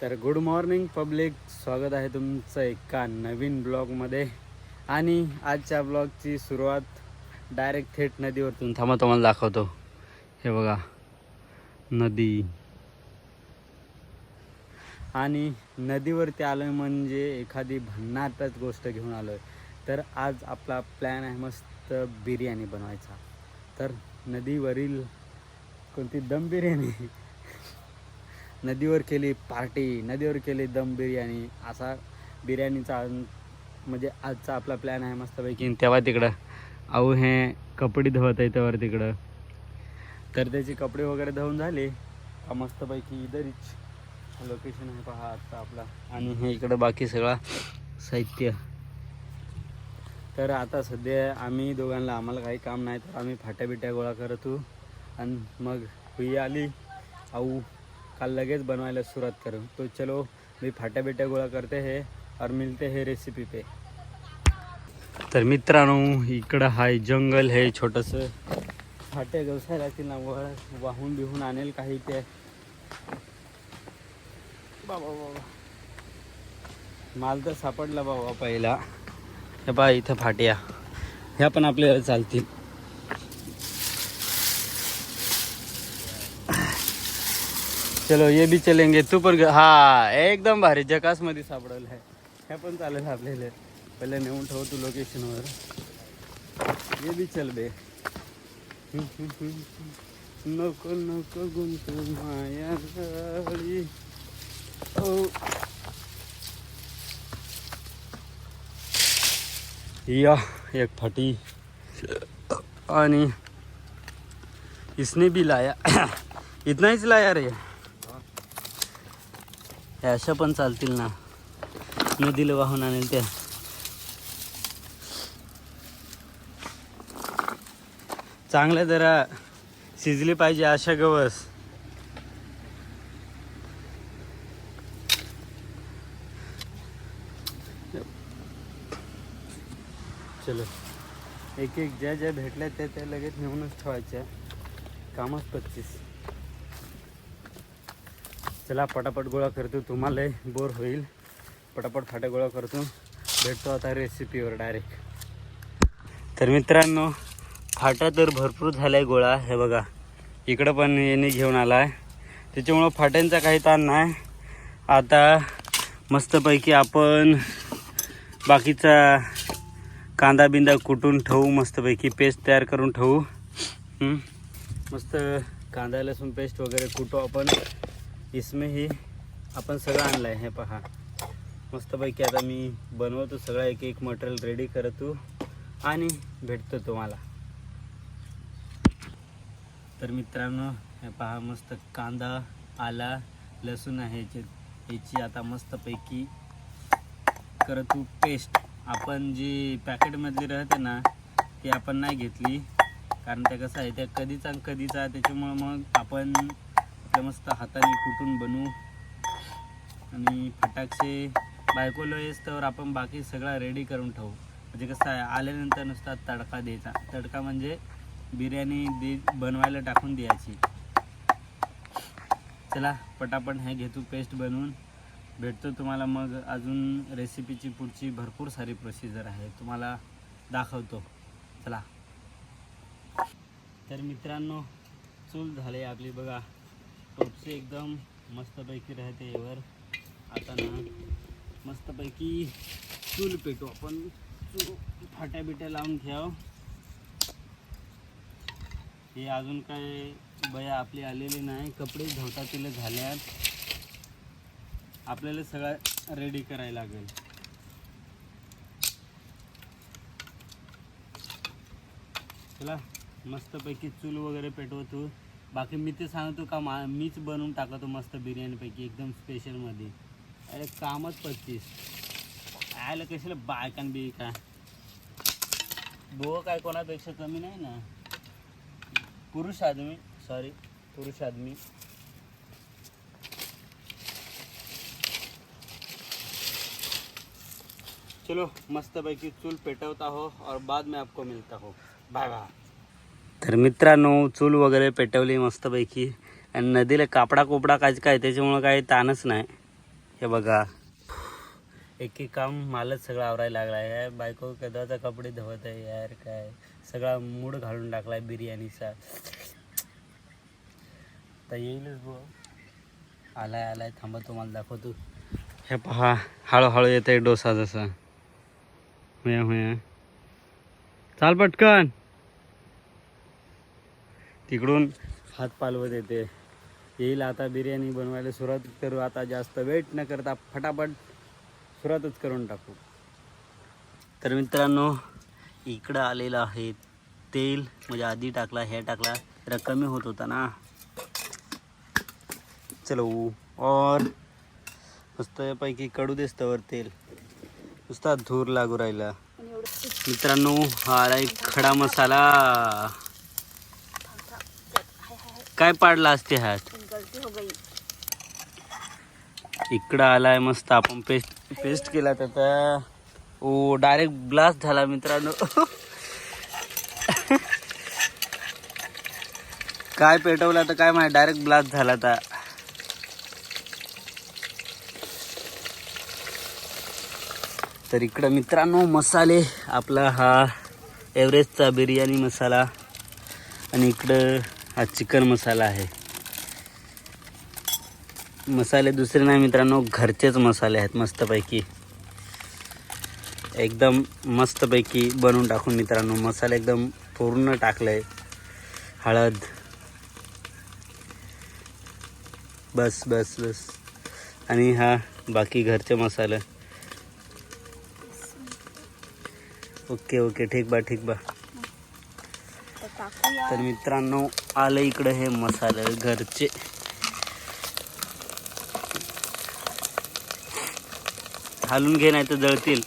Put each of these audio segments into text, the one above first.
तर good morning public स्वागत आहे तुमचं एका नवीन ब्लॉगमध्ये. आणि आजच्या ब्लॉगची सुरुवात डायरेक्ट थेट नदीवरतून थांबा तुम्हाला दाखवतो. हे बघा नदी. आणि नदीवरती आलो आहे म्हणजे एखादी भन्नाटच गोष्ट घेऊन आलो आहे तर आज आपला प्लॅन आहे मस्त बिर्याणी बनवायचा. तर नदीवरील कोणती दम बिर्याणी? नदीवर केली पार्टी नदीवर केली दम बिर्याणी असा बिर्याणीचा म्हणजे आजचा आपला प्लॅन आहे मस्तपैकी. तेव्हा तिकडं अहो हे कपडे धुवत आहे तेव्हा तिकडं. तर त्याचे कपडे वगैरे धुवून झाले. का मस्तपैकी इधरच लोकेशन आहे पहा आजचा आपला. आणि हे इकडं बाकी सगळा साहित्य. तर आता सध्या आम्ही दोघांना आम्हाला काही काम नाही तर आम्ही फाट्या बिट्या गोळा करत. होऊ आणि मग हुई आली. आऊ काल लगेच बनवायला सुरुवात करू? तो चलो मी फाट्या बिट्या गोळा करते हे और मिलते हे रेसिपी पे. तर मित्रांनो इकडं हाय जंगल हे छोटंसं. फाट्या व्यवसाय लागतील ना वळ वाहून बिहून आणेल काही ते. बाबा बाबा. माल तर सापडला बाबा पहिला. हे पहा इथं फाट्या. ह्या पण आपल्याला चालतील. चलो ये भी चलेंगे। तू पण ग- हा एकदम भारी जकासमध्ये सापडलं आहे हे पण चालेल आपल्याला. पहिले नेऊन ठेव तू लोकेशनवर ये भी चल बे. नको नको गुंतू माया गाडी. ओ. या एक फटी. आणि इसने भी लाया. इतना हीच लाया रे. त्या अशा पण चालतील ना. नदीला वाहून आणेल त्या. चांगल्या जरा शिजली पाहिजे अशा गवस. चलो. एक एक ज्या ज्या भेटल्या त्या त्या लगेच नेऊनच ठेवायच्या. कामच पच्चीस. चला पटापट गोळा करतो. तुम्हाला बोर होईल. पटापट फाटे गोळा करतो. भेटतो आता रेसिपीवर डायरेक्ट तर मित्रांनो फाटा तर भरपूर झाला आहे गोळा. हे बघा इकडं पण येणे घेऊन आला आहे त्याच्यामुळं फाट्यांचा काही ताण नाही. आता मस्तपैकी आपण बाकीचा कांदा बिंदा कुटून ठेवू. मस्तपैकी पेस्ट तयार करून ठेवू. मस्त कांदा लसूण पेस्ट वगैरे कुटू आपण. इसमें ही आपण सगळं आणलं आहे हे पहा. मस्तपैकी आता मी बनवतो सगळं एक एक मटेरियल रेडी करतो आणि भेटतो तुम्हाला. तर मित्रांनो हे पहा मस्त कांदा आला लसूण आहे याची याची आता मस्तपैकी करतो पेस्ट आपण जी पॅकेटमधली राहते ना ती आपण नाही घेतली. कारण ते कसं आहे त्या कधीचा कधीचा त्याच्यामुळं मग आपण आपल्या मस्त हाताने कुटून बनवू. आणि फटाकशे बायकोलो येस तर आपण बाकी सगळा रेडी करून ठेवू. म्हणजे कसं आहे आल्यानंतर नुसता तडका द्यायचा. तडका म्हणजे बिर्याणी दे बनवायला टाकून द्यायची. चला पटापट हे घेतो पेस्ट बनवून. भेटतो तुम्हाला मग अजून रेसिपीची पुढची भरपूर सारी प्रोसिजर आहे. तुम्हाला दाखवतो. चला. तर मित्रांनो चूल झाले आपली बघा. टोपचे एकदम मस्तपैकी राहते यावर. आता ना मस्तपैकी चूल पेटू आपण. चूल फाट्या बिट्या लावून घ्याव हे अजून काय बया आपली आलेली नाही. कपडे धवतातील झाल्यात. आपल्याला सगळं रेडी करायला लागेल. चला मस्तपैकी चूल वगैरे पेटवतो बाकी मी ते सांगतो का, मा मीच बनवून टाकतो मस्त बिर्याणीपैकी, एकदम स्पेशलमध्ये अरे, कामच पच्चीस. आयला कशाला बायकान बी का? काय कोणापेक्षा कमी नाही ना? पुरुष आदमी सॉरी पुरुष आदमी. चलो मस्त पैकी चूल पेटवता हो और बाद में आपको मिलता हो. बाय बाय तर मित्रांनो चूल वगैरे पेटवली मस्तपैकी. आणि नदीला कापडा कोपडा काय काय त्याच्यामुळं काही ताणच नाही. हे बघा. एक एक काम मालच सगळं आवरायला लागला आहे बायको कदाचा कपडे धुवत आहे यार काय. सगळा मूड घालून टाकलाय बिर्याणीचा. तर येईलच बुवा. आलाय आलाय. थांबा तुम्हाला दाखवतो. हे पहा हळूहळू येत आहे डोसा जसा. हुया हुया. चाल पटकन. तिकडून हात पालवत येते. येईल आता बिर्याणी बनवायला सुरुवात करू. आता जास्त वेट न करता फटाफट सुरुवातच करून टाकू. तर मित्रांनो इकडं आलेलं आहे तेल. म्हणजे आधी टाकला हे टाकला. तर कमी होत होता ना. चलो और. मस्तपैकी कडू दिसतं तेल. नुसता धूर लागू राहिला. मित्रांनो हा एक खडा मसाला. काय पाडला असते हात? इकडं आलाय मस्त आपण पेस्ट पेस्ट केला त्याचा ओ डायरेक्ट ब्लास्ट झाला मित्रांनो. काय पेटवला तर काय माहिती डायरेक्ट ब्लास्ट झाला आता. तर इकडं मित्रांनो मसाले आपला हा एव्हरेस्टचा बिर्याणी मसाला. आणि इकडं हा चिकन मसाला आहे. मसाले दुसरे नाही मित्रांनो घरचेच मसाले आहेत मस्तपैकी. एकदम मस्तपैकी बनवून टाकून मित्रांनो मसाले एकदम पूर्ण टाकलंय. हळद. बस बस बस. आणि हा बाकी घरचे मसाले. Okay okay. ठीक बा ठीक बा. तर मित्रांनो आलं इकडं हे मसाले घरचे. हालून घे नाही तर जळतील.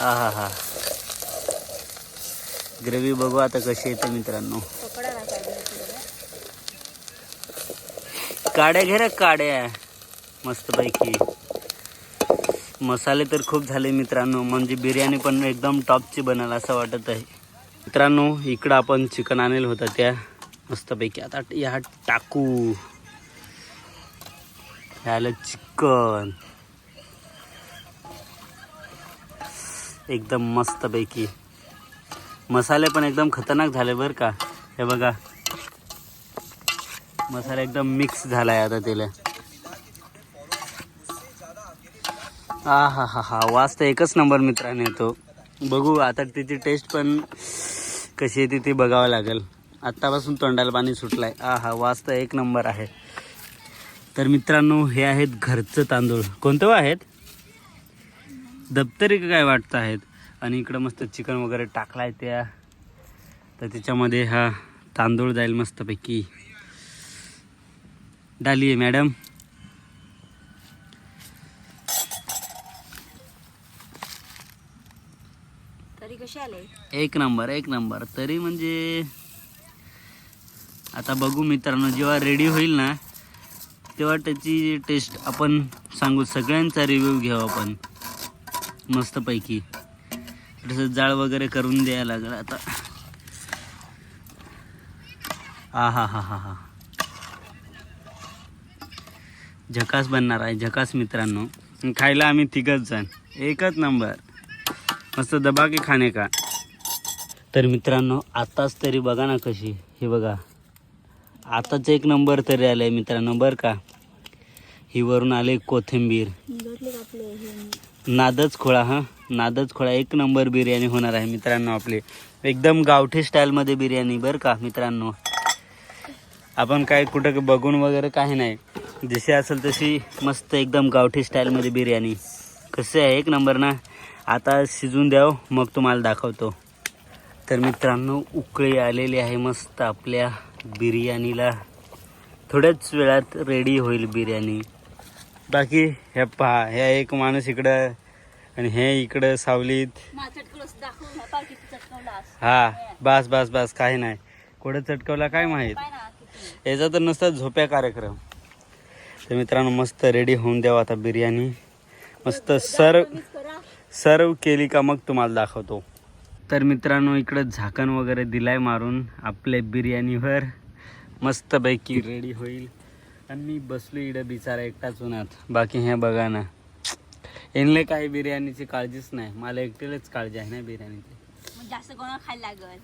हा हा हा ग्रेव्ही बघू आता कशी येते मित्रांनो. काड्या घे रे काड्या. मस्तपैकी. मसाले तर खूप झाले मित्रांनो. म्हणजे बिर्याणी पण एकदम टॉपची बनायला असं वाटत आहे मित्रांनो इकडं आपण चिकन आणलेलं होतं त्या मस्तपैकी. आता या टाकू. हे आलं चिकन. एकदम मस्तपैकी. मसाले पण एकदम खतरनाक झाले बरं का. हे बघा. मसाला एकदम मिक्स झाला आहे आता त्याला. हा हा हा हा वास तर एकच नंबर मित्राने येतो. बघू आता तिची टेस्ट पण कशी येते ती बघावं लागेल. आत्तापासून तोंडाला पाणी सुटलाय. आ हा वास तर एक नंबर आहे. तर मित्रांनो हे आहेत घरचं तांदूळ. कोणतं हो आहेत? दप्तरी का काय वाटतं आहेत? आणि इकडं मस्त चिकन वगैरे टाकलाय त्या. तर त्याच्यामध्ये हा तांदूळ जाईल मस्तपैकी. डालिये मॅडम तरी कसे आले एक नंबर एक नंबर. तरी म्हणजे आता बघू मित्रांनो जेव्हा रेडी होईल ना तेव्हा त्याची टेस्ट आपण सांगू. सगळ्यांचा रिव्ह्यू घेऊ आपण. मस्तपैकी. तसं जाळ वगैरे करून द्यायला लागेल आता. हा हा हा हा हा. झकास बनणार आहे झकास मित्रांनो. खायला आम्ही तिघच जण. एकच नंबर. मस्त दबा के खाणे का? तर मित्रांनो आताच तरी बघा ना कशी. हे बघा. आताच एक नंबर तरी आलाय मित्रांनो बरं का. ही वरून आले कोथिंबीर. नादच खोळा हा. नादच खोळा एक नंबर बिर्याणी होणार आहे मित्रांनो आपली. एकदम गावठी स्टाईलमध्ये बिर्याणी बरं का मित्रांनो. आपण काय कुठं बघून वगैरे काही नाही. जशी असेल तशी मस्त एकदम गावठी स्टाईलमध्ये बिर्याणी. कसे आहे एक नंबर ना. आता शिजून द्याव मग तुम्हाला दाखवतो. तर मित्रांनो उकळी आलेली आहे मस्त आपल्या बिर्याणीला. थोड्याच वेळात रेडी होईल बिर्याणी. बाकी हे पहा ह्या एक माणूस इकडं आणि हे इकडं सावलीत. ह्या हा बस बस बस काही नाही. कुठं चटकवला काय माहीत? याचा तर नुसता झोप्या कार्यक्रम. तर मित्रांनो मस्त रेडी होऊन द्यावं आता बिर्याणी. मस्त सर्व सर्व केली का मग तुम्हाला दाखवतो. तर मित्रांनो इकडं झाकण वगैरे दिलाय मारून आपल्या बिर्याणीवर. मस्तपैकी रेडी होईल. आणि मी बसलो इकडे बिचारा एकटाच उन्हात. बाकी हे बघा ना. यांना काही बिर्याणीची काळजीच नाही. मला एकटीलाच काळजी आहे ना बिर्याणीची. जास्त कोणाला खायला लागल.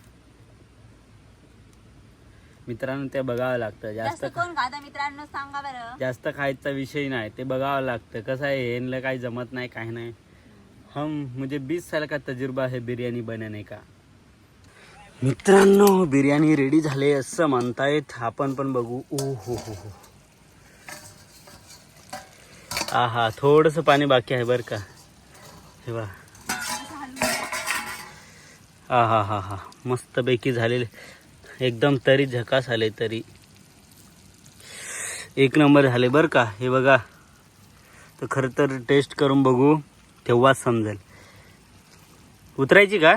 मित्रांनो ते बघावं लागतं. जास्त जास्त कोण खाता मित्रांनो सांगा बरं. जास्त खायचा विषय नाही. ते बघावं लागतं. कसं आहे? यांना काही जमत नाही काही नाही. हम मुझे बीस साल का तजुर्बा है बिर्याणी बनाने का। मित्रांनो बिर्याणी रेडी झाले असं म्हणतायत. आपण पण बघू. ओ हो हो हो. हा हा थोडंसं पाणी बाकी आहे बरं का. हे बा हा हा हा. हा मस्तपैकी झालेले. एकदम तरी झकास आले तरी. एक नंबर झाले बरं का. हे बघा. तर खरं तर टेस्ट करून बघू. तेव्हाच समजेल. उतरायची का?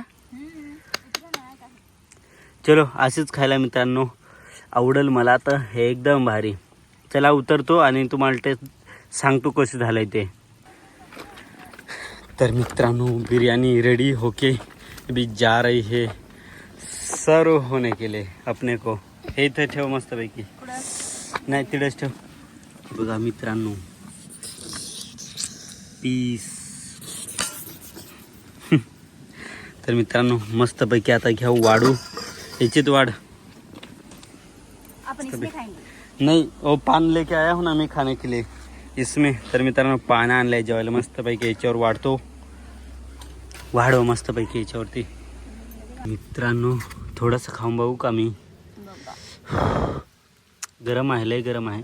चलो असेच खायला मित्रांनो आवडेल मला तर हे एकदम भारी. चला उतरतो आणि तुम्हाला टेस्ट सांगतो कसे झालंय ते. तर मित्रांनो बिरयानी रेडी होके बी जा रही है सर्व होने के लिए अपने को. हे इथं ठेव मस्तपैकी. नाही तिथंच ठेव. बघा मित्रांनो पीस तर मित्रांनो मस्तपैकी आता घ्या वाढू. याच्यात वाढ नाही ओ पान लेके आया हूँ ना मी खाने के लिए. इसमें. तर मित्रांनो पानं आणलंय जेवायला. मस्तपैकी याच्यावर वाढतो. वाढव मस्तपैकी याच्यावरती. मित्रांनो थोडंसं खाऊन बघू का मी? गरम आहे लय गरम आहे.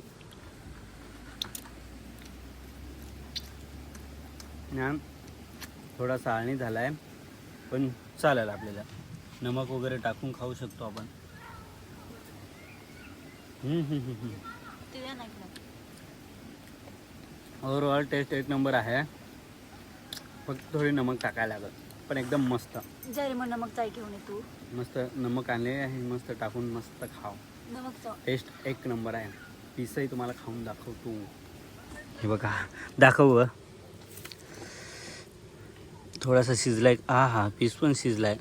थोडासा आळणी झाला आहे पण चालेल आपल्याला. नमक वगैरे टाकून खाऊ शकतो आपण. हम्म, हम्म, हम्म, हम्म. तुझ्या नाही खात. ओव्हरऑल टेस्ट एक नंबर आहे. फक्त थोडी नमक टाकायला लागत पण एकदम मस्त. मग नमक चाय घेऊन ये तू. मस्त नमक आणले आहे मस्त टाकून मस्त खाव. नमक टेस्ट एक नंबर आहे. पीसही तुम्हाला खाऊन दाखवतो. हे बघा. दाखव. थोडासा शिजलाय. हा हा पीस पण शिजलाय.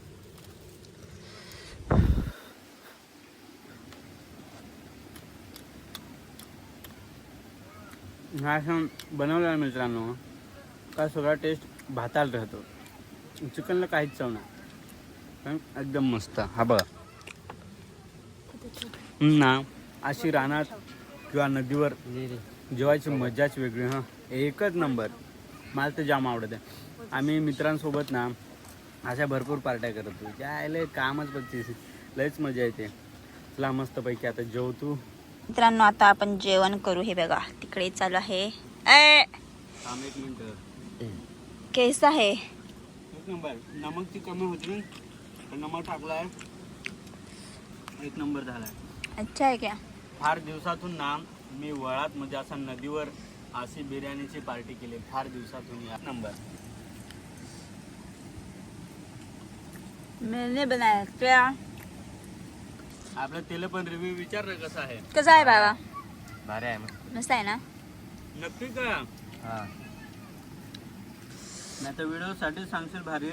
हा असं बनवलं आहे मित्रांनो. का सगळा टेस्ट भाताला राहतो. चिकनला काहीच चव नाही. पण एकदम मस्त. हा बघा. ना. अशी रानात किंवा नदीवर जेवायची मजाच वेगळी हां. एकच नंबर मला तर जाम आवडत. आहे आम्ही मित्रांसोबत ना अशा भरपूर पार्ट्या करतो जायला कामच बघते लयच मजा येते. चला मस्तपैकी आता जेवतो मित्रांनो आता आपण जेवण करू. हे बघा तिकडे चालू आहे. केस आहे. एक नंबर. नमकची कमी होती नमक टाकलाय. एक नंबर झालाय. अच्छा आहे क्या? फार दिवसातून ना मी वळात म्हणजे असा नदीवर अशी बिर्याणीची पार्टी केली. फार दिवसातून या. नंबर. मैंने बनाया क्या आपलं तेल पण रिव्ह्यू विचार ना कसा आहे? कसं आहे बाबा? भारी आहे मग. मस्त आहे ना? नक्की का? नाही तर व्हिडिओसाठी सांगशील भारी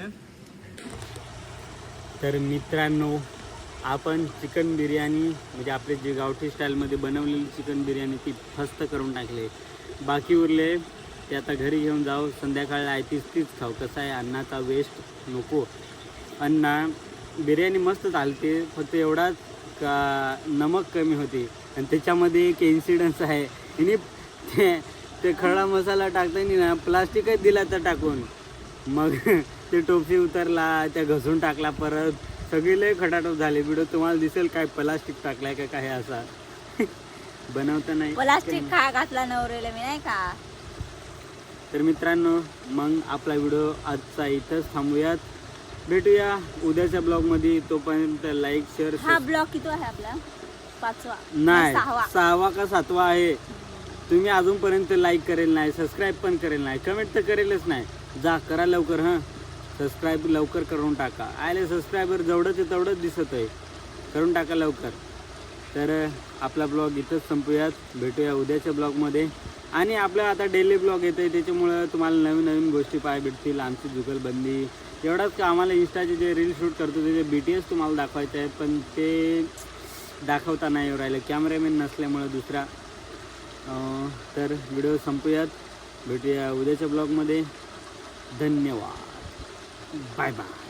तर मित्रांनो आपण चिकन बिर्याणी म्हणजे आपले जे गावठी स्टाईलमध्ये बनवलेली चिकन बिर्याणी ती फस्त करून टाकले. बाकी उरले ते आता घरी घेऊन जाऊ. संध्याकाळला आहे तीच तीच खाऊ. कसं आहे अन्नाचा वेस्ट नको. अन्ना बिर्याणी मस्त चालते फक्त एवढाच का नमक कमी होते. आणि त्याच्यामध्ये एक इन्सिडन्स आहे. हिने ते ते खडा मसाला टाकताना ना प्लास्टिकच दिला तर टाकून. मग ते टोपी उतरला त्या घसून टाकला परत. सगळी लय खटाटोप झाले. व्हिडिओ तुम्हाला दिसेल काय प्लास्टिक टाकलाय का काय असा. बनवता नाही. प्लास्टिक खा घातला नवरेला मी नाही का? तर मित्रांनो मग आपला व्हिडिओ आजचा इथंच थांबूयात. भेटूया उद्याच्या ब्लॉगमध्ये तोपर्यंत लाईक शेअर हा ब्लॉग किती आहे आपला? पाचवा. नाही सहावा. सहावा का सातवा आहे? तुम्ही अजूनपर्यंत लाईक करेल नाही सबस्क्राईब पण करेल नाही कमेंट तर करेलच नाही. जा करा लवकर हां. सबस्क्राईब लवकर करून टाका. आले सबस्क्रायबर जेवढंच आहे तेवढंच दिसत आहे. करून टाका लवकर. तर आपला ब्लॉग इथंच संपूयात. भेटूया उद्याच्या ब्लॉगमध्ये आणि आपलं आता डेली ब्लॉग येतं आहे त्याच्यामुळं तुम्हाला नवीन नवीन गोष्टी पाहाय भेटतील. आमची जुगलबंदी एवढंच का आम्हाला इंस्टाचे जे रील शूट करतो ते बी टी एस तुम्हाला दाखवायचं आहे पण ते दाखवता नाही येऊ राहिलं. कॅमेरामॅन नसल्यामुळं दुसरा. तर व्हिडिओ संपूयात. भेटूया उद्याच्या ब्लॉगमध्ये धन्यवाद. Bye bye